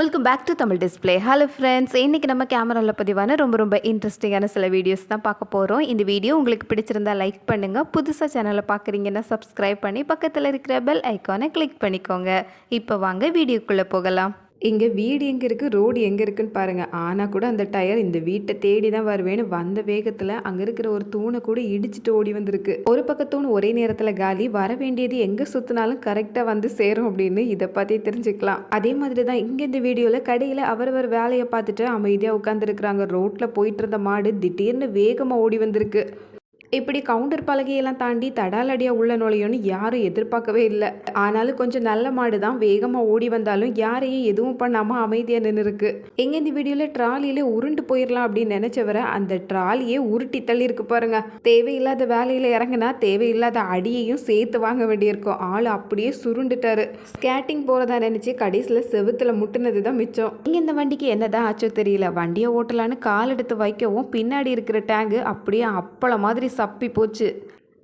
Welcome back to Tamil display hello friends இன்றைக்கி நம்ம கேமராவில் பதிவான ரொம்ப ரொம்ப இன்ட்ரெஸ்டிங்கான சில வீடியோஸ் தான் பார்க்க போகிறோம் இந்த வீடியோ உங்களுக்கு பிடிச்சிருந்தா லைக் பண்ணுங்கள் புதுசாக சேனலை பார்க்குறீங்கன்னா சப்ஸ்கிரைப் பண்ணி பக்கத்தில் இருக்கிற பெல் ஐக்கானை கிளிக் பண்ணிக்கோங்க. இப்போ வாங்க வீடியோக்குள்ளே போகலாம். இங்கே வீடு எங்கே இருக்குது ரோடு எங்கே இருக்குன்னு பாருங்கள் ஆனால் கூட அந்த டயர் இந்த வீட்டை தேடி தான் வருவேன்னு வந்த வேகத்தில் அங்கே இருக்கிற ஒரு தூணை கூட இடிச்சிட்டு ஓடி வந்திருக்கு. ஒரு பக்க தூண் ஒரே நேரத்தில் காலி வர வேண்டியது எங்கே சுற்றினாலும் கரெக்டாக வந்து சேரும் அப்படின்னு இதை பற்றி தெரிஞ்சுக்கலாம். அதே மாதிரி தான் இங்கே இந்த வீடியோவில் கடையில் அவரவர் வேலையை பார்த்துட்டு அமைதியாக உட்காந்துருக்குறாங்க ரோட்டில் போயிட்டு இருந்த மாடு திடீர்னு வேகமாக ஓடி வந்திருக்கு. இப்படி கவுண்டர் பலகையெல்லாம் தாண்டி தடாலடியாக உள்ள நுழையும்னு யாரும் எதிர்பார்க்கவே இல்லை. ஆனாலும் கொஞ்சம் நல்ல மாடு தான் வேகமாக ஓடி வந்தாலும் யாரையும் எதுவும் பண்ணாமல் அமைதியாக நின்று இருக்கு எங்கே இந்த வீடியோவில் ட்ராலியில் உருண்டு போயிடலாம் அப்படின்னு நினச்சவரை அந்த ட்ராலியே உருட்டி தள்ளியிருக்கு பாருங்கள் பாருங்க. தேவையில்லாத வேலையில் இறங்குனா தேவையில்லாத அடியையும் சேர்த்து வாங்க வேண்டியிருக்கும். ஆள் அப்படியே சுருண்டுட்டாரு. ஸ்கேட்டிங் போகிறதா நினச்சி கடைசியில் செவுத்துல முட்டுனது தான் மிச்சம். இங்கே இந்த வண்டிக்கு என்னதான் ஆச்சோ தெரியல. வண்டியை ஓட்டலான்னு கால் எடுத்து வைக்கவும் பின்னாடி இருக்கிற டேங்கு அப்படியே அப்பள மாதிரி சப்பி போச்சு.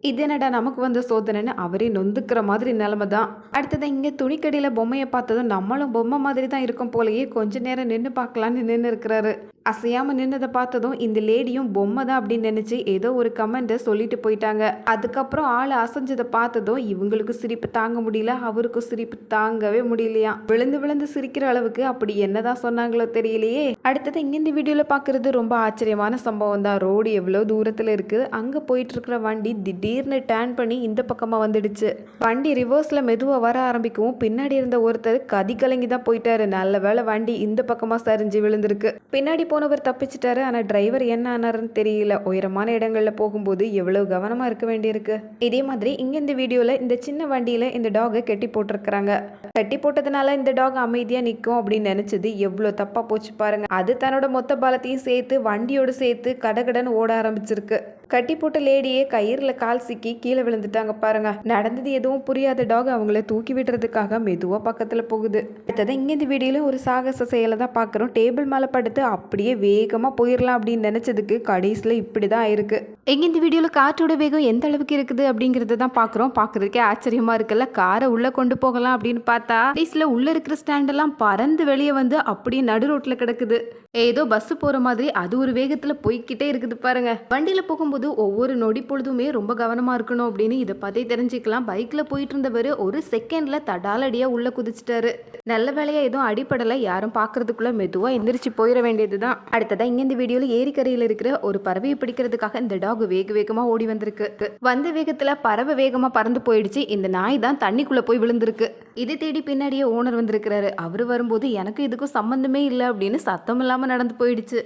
இது என்னடா நமக்கு வந்த சோதனைன்னு அவரே நொந்துக்கிற மாதிரி நிலமை தான். அடுத்தது இங்கே துணிக்கடியில் பொம்மையை பார்த்ததும் நம்மளும் பொம்மை மாதிரி தான் இருக்கும் போலயே கொஞ்ச நேரம் நின்று பார்க்கலான்னு நின்று இருக்கிறாரு. அசையாமல் நின்னதை பார்த்ததும் இந்த லேடியும் பொம்மை தான் அப்படின்னு நினச்சி ஏதோ ஒரு கமெண்ட்டை சொல்லிட்டு போயிட்டாங்க. அதுக்கப்புறம் ஆள் அசைஞ்சதை பார்த்ததும் இவங்களுக்கு சிரிப்பு தாங்க முடியல அவருக்கும் சிரிப்பு தாங்கவே முடியலையா? விழுந்து விழுந்து சிரிக்கிற அளவுக்கு அப்படி என்னதான் சொன்னாங்களோ தெரியலையே. அடுத்தது இங்க இந்த வீடியோவில் பார்க்குறது ரொம்ப ஆச்சரியமான சம்பவம் தான். ரோடு எவ்வளோ தூரத்தில் இருக்குது அங்கே போயிட்டு இருக்கிற வண்டி திடீர்னு டேர்ன் பண்ணி இந்த பக்கமாக வந்துடுச்சு. வண்டி ரிவர்ஸில் மெதுவாக வர ஆரம்பிக்கவும் பின்னாடி இருந்த ஒருத்தர் கதி கலங்கி தான் போயிட்டாரு. நல்ல வேளை வண்டி இந்த பக்கமாக சரிஞ்சு விழுந்திருக்கு. பின்னாடி போனவர் தப்பிச்சிட்டாரு. ஆனால் டிரைவர் என்ன ஆனாருன்னு தெரியல. உயரமான இடங்களில் போகும்போது எவ்வளவு கவனமாக இருக்க வேண்டியிருக்கு? இதே மாதிரி இங்கே இந்த வீடியோவில் இந்த சின்ன வண்டியில் இந்த டாகை கட்டி போட்டிருக்கிறாங்க. கட்டி போட்டதுனால இந்த டாக் அமைதியாக நிற்கும் அப்படின்னு நினச்சது எவ்வளோ தப்பாக போச்சு பாருங்க. அது தன்னோட மொத்த பலத்தையும் சேர்த்து வண்டியோடு சேர்த்து கடகடன் ஓட ஆரம்பிச்சிருக்கு. கட்டி போட்ட லேடியே கயிறில் கால் சிக்கி கீழே விழுந்துட்டாங்க பாருங்க. நடந்தது எதுவும் புரியாத டாக் அவங்கள தூக்கி விடுறதுக்காக மெதுவாக பக்கத்தில் போகுது. அடுத்தது இங்கே இந்த வீடியோவில் ஒரு சாகச செயலை தான் பார்க்குறோம் டேபிள் மேலே படுத்து அப்படியே வேகமாக போயிடலாம் அப்படின்னு நினச்சதுக்கு கடைசியில் இப்படி தான் ஆயிருக்கு. எங்கே இந்த வீடியோவில் காற்றோட வேகம் எந்த அளவுக்கு இருக்குது அப்படிங்கிறத தான் பார்க்குறோம் பார்க்குறதுக்கே ஆச்சரியமாக இருக்குல்ல? காரை உள்ளே கொண்டு போகலாம் அப்படின்னு பார்த்தா கடைசியில் உள்ளே இருக்கிற ஸ்டாண்டெல்லாம் பறந்து வெளியே வந்து அப்படியே நடு ரோட்டில் கிடக்குது. ஏதோ பஸ் போகிற மாதிரி அது ஒரு வேகத்தில் போய்க்கிட்டே இருக்குது பாருங்க. வண்டியில் போகும்போது ஒவ்வொரு நொடி பொழுதுமே ரொம்ப கவனமாக இருக்கணும் அப்படின்னு இதை பற்றி தெரிஞ்சுக்கலாம். பைக்கில் போயிட்டு இருந்தவர் ஒரு செகண்டில் தடாலடியாக உள்ளே குதிச்சிட்டாரு. நல்ல வேலையா எதுவும் அடிப்படலை யாரும் பார்க்கறதுக்குள்ளே மெதுவாக எந்திரிச்சு போயிட வேண்டியது தான் அடுத்ததான் இங்கே இந்த வீடியோவில் ஏரிக்கரையில் இருக்கிற ஒரு பறவையை பிடிக்கிறதுக்காக இந்த டாக் வேக வேகமாக ஓடி வந்திருக்கு. வந்த வேகத்தில் பறவை வேகமாக பறந்து போயிடுச்சு. இந்த நாய் தான் தண்ணிக்குள்ளே போய் விழுந்திருக்கு. இது தேடி பின்னாடியே ஓனர் வந்திருக்கிறாரு. அவர் வரும்போது எனக்கு இதுக்கும் சம்மந்தமே இல்லை அப்படின்னு சத்தம் இல்லாமல் நடந்து போயிடுச்சு.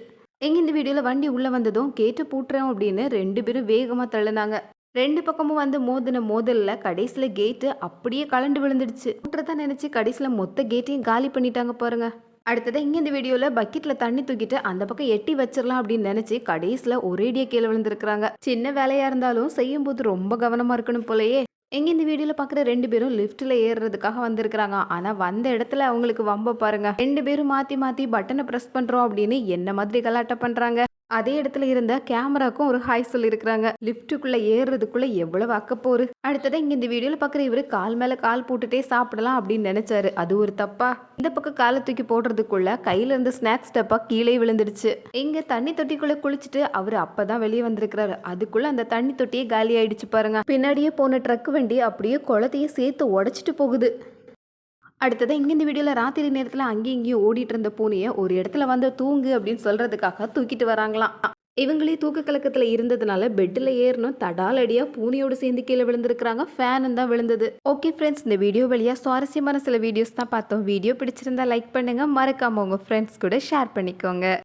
எங்கே இந்த வீடியோவில் வண்டி உள்ளே வந்ததும் கேட்டு பூட்டுறோம் அப்படின்னு ரெண்டு பேரும் வேகமாக தள்ளினாங்க. ரெண்டு பக்கமும் வந்து மோதின மோதலில் கடைசியில் கேட்டு அப்படியே கலண்டு விழுந்துடுச்சு. பூட்டுறதா நினச்சி கடைசியில் மொத்த கேட்டையும் காலி பண்ணிட்டாங்க பாருங்க. அடுத்ததாக இங்கே இந்த வீடியோவில் பக்கெட்டில் தண்ணி தூக்கிட்டு அந்த பக்கம் எட்டி வச்சிடலாம் அப்படின்னு நினச்சி கடைசியில் ஒரேடியாக கீழே விழுந்திருக்கிறாங்க. சின்ன வேலையாக இருந்தாலும் செய்யும்போது ரொம்ப கவனமாக இருக்கணும் போலயே. எங்கே இந்த வீடியோவில் பார்க்குற ரெண்டு பேரும் லிஃப்ட்டில் ஏறுறதுக்காக வந்திருக்கிறாங்க. ஆனால் வந்த இடத்துல அவங்களுக்கு வம்ப பாருங்க. ரெண்டு பேரும் மாற்றி மாற்றி பட்டனை ப்ரெஸ் பண்ணுறோம் அப்படின்னு என்ன மாதிரி கலாட்டம் பண்ணுறாங்க அதே இடத்துல இருந்த கேமராக்கும் ஒரு ஹாய் சொல்லியிருக்கிறாங்க. லிஃப்ட்டுக்குள்ளே ஏறுறதுக்குள்ளே எவ்வளவு அக்கப்போரு. அடுத்ததான் இங்கே இந்த வீடியோவில் பார்க்குற இவரு கால் மேலே கால் போட்டுட்டே சாப்பிடலாம் அப்படின்னு நினச்சாரு. அது ஒரு தப்பா. இந்த பக்கம் காலை தூக்கி போடுறதுக்குள்ள கையில் இருந்த ஸ்நாக்ஸ் டப்பா கீழே விழுந்துடுச்சு. இங்கே தண்ணி தொட்டிக்குள்ளே குளிச்சுட்டு அவர் அப்போ தான் வெளியே வந்திருக்கிறாரு. அதுக்குள்ளே அந்த தண்ணி தொட்டியே காலி ஆயிடுச்சு பாருங்க. பின்னாடியே போன ட்ரக் வண்டி அப்படியே குளத்தையே சேர்த்து உடச்சிட்டு போகுது. அடுத்தது இங்கே இந்த வீடியோவில் ராத்திரி நேரத்தில் அங்கேயும் இங்கேயும் ஓடிட்டு இருந்த பூனையை ஒரு இடத்துல வந்து தூங்கு அப்படின்னு சொல்கிறதுக்காக தூக்கிட்டு வராங்களாம். இவங்களே தூக்க கலக்கத்தில் இருந்ததுனால பெட்டில் ஏறணும். தடாலடியாக பூனையோடு சேர்ந்து கீழே விழுந்திருக்கிறாங்க. ஃபேனும் தான் விழுந்தது. ஓகே ஃப்ரெண்ட்ஸ் இந்த வீடியோ வழியாக சுவாரஸ்யமான சில வீடியோஸ் தான் பார்த்தோம். வீடியோ பிடிச்சிருந்தா லைக் பண்ணுங்கள் மறக்காமல் உங்கள் ஃப்ரெண்ட்ஸ் கூட ஷேர் பண்ணிக்கோங்க.